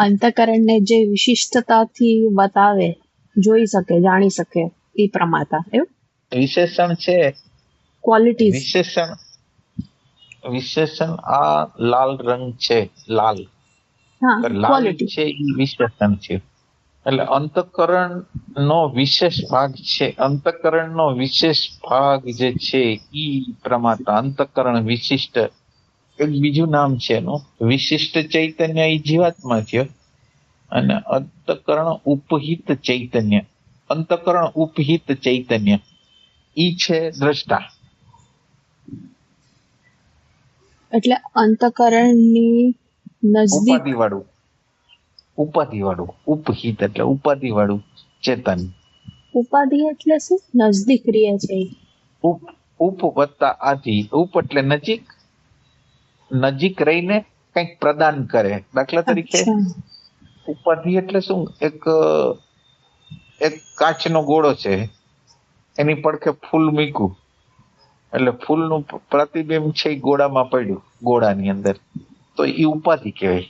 અંતકરણને જે વિશિષ્ટતાથી બતાવે જોઈ શકે જાણી શકે એ પ્રમાતા એવું વિશેષણ છે? ક્વોલિટી વિશેષણ વિશેષણ આ લાલ રંગ છે લાલ. લાલ છે એ વિશેષણ છે. એટલે અંતકરણ નો વિશેષ ભાગ છે અંતકરણ નો વિશેષ ભાગ જે છે ઈ પ્રમાતા અંતકરણ વિશિષ્ટ એક બીજું નામ છે એનું. વિશિષ્ટ ચૈતન્ય એ જીવાત્મા થયો અને અંતકરણ ઉપહિત ચૈતન્ય. અંતકરણ ઉપહિત ચૈતન્ય. ઈ છે દ્રષ્ટા. એટલે અંતકરણની નજદીક ઉપાધિ વાળું ઉપાધિ વાળું ઉપહિત એટલે ઉપાધિ વાળું ચેતન. ઉપાધિ એટલે શું? નજદીક રહે છે ઉપ ઉપ વત્તા આધિ. ઉપ એટલે નજીક. નજીક રહીને કંઈક પ્રદાન કરે. દાખલા તરીકે ઉપાધિ એટલે શું એક એક કાચનો ગોળો છે. એની પડખે ફૂલ મૂક્યું એટલે ફૂલનું પ્રતિબિંબ છે એ ગોળામાં પડ્યું ગોળાની અંદર. તો એ ઉપાધિ કહેવાય.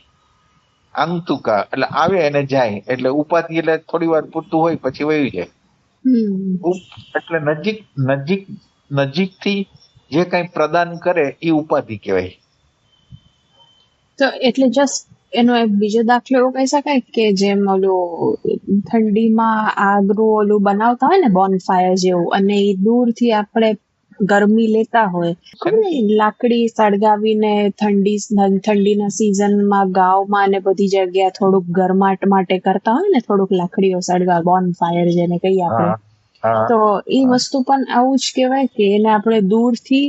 આંતુકા એટલે આવે અને જાય. એટલે ઉપાધિ એટલે થોડી વાર પૂરતું હોય પછી વયું જાય. એટલે નજીક નજીક નજીકથી જે કઈ પ્રદાન કરે એ ઉપાધિ કહેવાય. તો એટલે જસ્ટ એનો એક બીજો દાખલો એવો કહી શકાય કે જેમ ઓલું ઠંડીમાં આગરું ઓલું બનાવતા હોય ને બોનફાયર જેવું અને એ દૂરથી આપણે ગરમી લેતા હોય. લાકડી સળગાવીને ઠંડી ઠંડીના સિઝનમાં ગામમાં અને બધી જગ્યા થોડુંક ગરમાટ માટે કરતા હોય ને થોડુંક લાકડીઓ સળગાવ બોનફાયર જેને કહીએ આપણે. તો એ વસ્તુ પણ આવું જ કહેવાય કે એને આપણે દૂરથી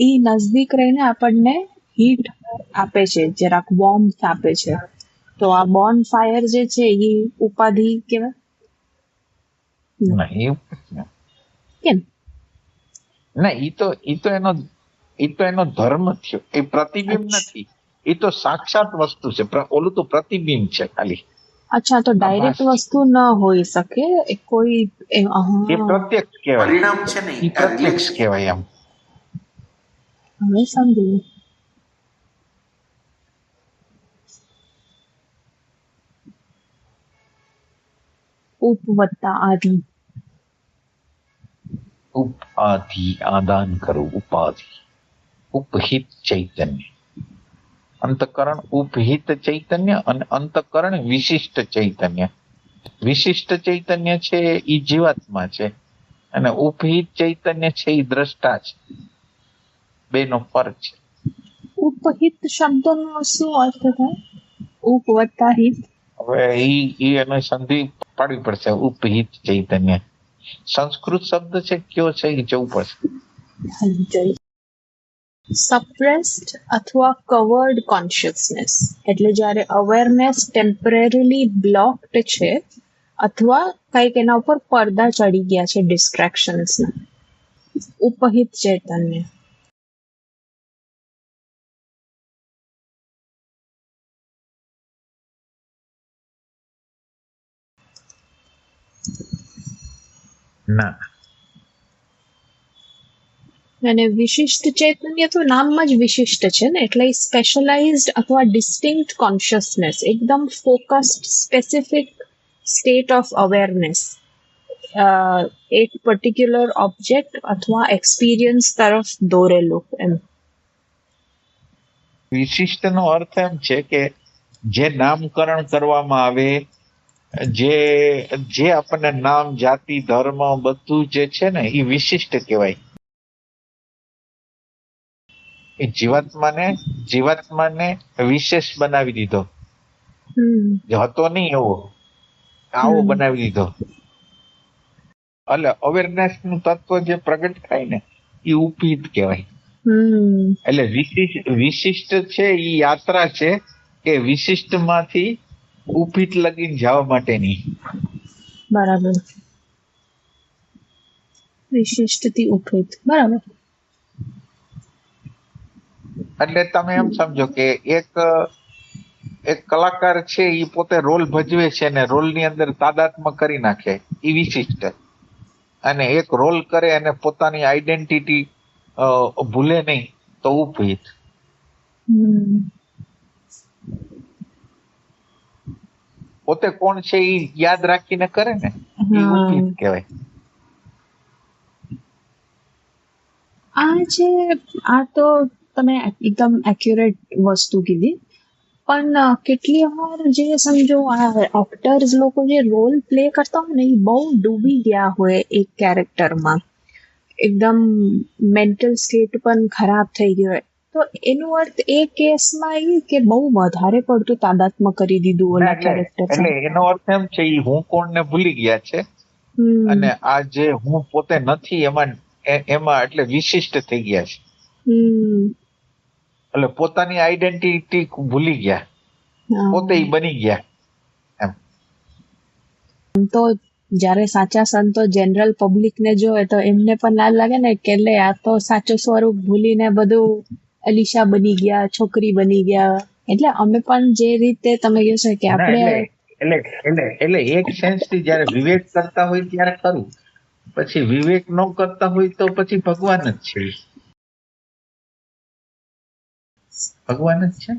એ નજદીક રહીને આપણને હીટ આપે છે જરાક વોર્મથ આપે છે. તો આ બોન ફાયર જે છે એ ઉપાધિ કહેવાય? ના કેમ? ના ઈ તો ઈ તો એનો ઈ તો એનો ધર્મ થયો. એ પ્રતિબિંબ નથી. એ તો સાક્ષાત વસ્તુ છે. ઓલું તો પ્રતિબિંબ છે ખાલી. અચ્છા તો ડાયરેક્ટ વસ્તુ ન હોઈ શકે? એ કોઈ એ- એ પ્રત્યક્ષ કહેવાય. પરિણામ છે ને ઈ પ્રત્યક્ષ કહેવાય એમ. હવે સમજ્યું ઉપ વત્તા આદિ ઉપાધિ આદાન કરવું ઉપાધિ ઉપહિત ચૈતન્ય અંતકરણ ઉપહિત ચૈતન્ય અને અંતકરણ વિશિષ્ટ ચૈતન્ય વિશિષ્ટ ચૈતન્ય છે એ જીવાત્મા છે અને ઉપહિત ચૈતન્ય છે એ દ્રષ્ટા છે બેનો ફરક છે ઉપહિત શબ્દનો શું અર્થ થાય ઉપ વત્તા હિત હવે એ એનો એને સંધિ પાડવી પડશે. ઉપહિત ચૈતન્ય. સંસ્કૃત શબ્દ છે, કયો છે, એ જવું પડશે. સપ્રેસ્ડ અથવા કવર્ડ કોન્શિયસનેસ એટલે જ્યારે અવેરનેસ ટેમ્પરરીલી બ્લોક્ડ છે, અથવા કંઈક એના ઉપર પડદા ચડી ગયા છે ડિસ્ટ્રેક્શન્સના ઉપહિત ચૈતન્ય. ના. અને વિશિષ્ટ ચૈતન્ય તો નામમાં જ વિશિષ્ટ છે ને એટલે સ્પેશલાઇઝડ અથવા ડિસ્ટિંક્ટ કોન્શિયસનેસ એકદમ focused specific state of awareness એક પર્ટિક્યુલર ઓબ્જેક્ટ અથવા એક્સપિરિયન્સ તરફ દોરેલું એમ. વિશિષ્ટનો અર્થ એમ છે કે જે નામકરણ કરવામાં આવે જે જે આપણને નામ જાતિ ધર્મ બધું જે છે ને એ વિશિષ્ટ કહેવાય. એ જીવાત્માને જીવાત્માને વિશેષ બનાવી દીધો. હતો નહીં એવો. આવો બનાવી દીધો. એટલે અવેરનેસનું તત્વ જે પ્રગટ થાય ને એ ઉપહિત કહેવાય. એટલે વિશિષ્ટ વિશિષ્ટ છે એ યાત્રા છે કે વિશિષ્ટમાંથી ઉપહિત લગીને જવા માટેની. બરાબર. વિશિષ્ટથી ઉપીટ બરાબર. એટલે તમે એમ સમજો કે એક એક કલાકાર છે એ પોતે રોલ ભજવે છે ને રોલની અંદર તાદાત્મ કરી નાખે. એ વિશિષ્ટ. અને એક રોલ કરે અને પોતાની આઈડેન્ટિટી ભૂલે નહીં તો ઉપહિત પોતે કોણ છે એ યાદ રાખીને કરે ને એ. કહેવાય. આ જે આ તો તમે એકદમ એક્યુરેટ વસ્તુ કીધી પણ કેટલી વાર જે સમજો આ એક્ટર્સ લોકો જે રોલ પ્લે કરતા હોય ને એ બહુ ડૂબી ગયા હોય એક કેરેક્ટરમાં એકદમ મેન્ટલ સ્ટેટ પણ ખરાબ થઈ ગયો હોય. તો એનો અર્થ એ કેસમાં એ કે બહુ વધારે પડતું તાદાત્મ્ય કરી દીધું ઓલા કેરેક્ટર એટલે એનો અર્થ એમ છે એ હું કોણ ને ભૂલી ગયા છે અને આ જે હું પોતે નથી એમાં એમાં એટલે વિશિષ્ટ થઈ ગયા છે. એટલે પોતાની આઈડેન્ટિટી ભૂલી ગયા. પોતે બની ગયા. એમ. તો જ્યારે સાચા સંતો જનરલ પબ્લિક ને જોવે તો એમને પણ ના લાગે ને કે લે આ તો સાચું સ્વરૂપ ભૂલીને બધું અલીશા બની ગયા છોકરી બની ગયા. એટલે અમે પણ જે રીતે તમે કહો છો કે આપણે એટલે એટલે એટલે એટલે એક સેન્સથી જયારે વિવેક કરતા હોય ત્યારે કરું પછી વિવેક ન કરતા હોય તો પછી ભગવાન જ છે. ભગવાન જ છે?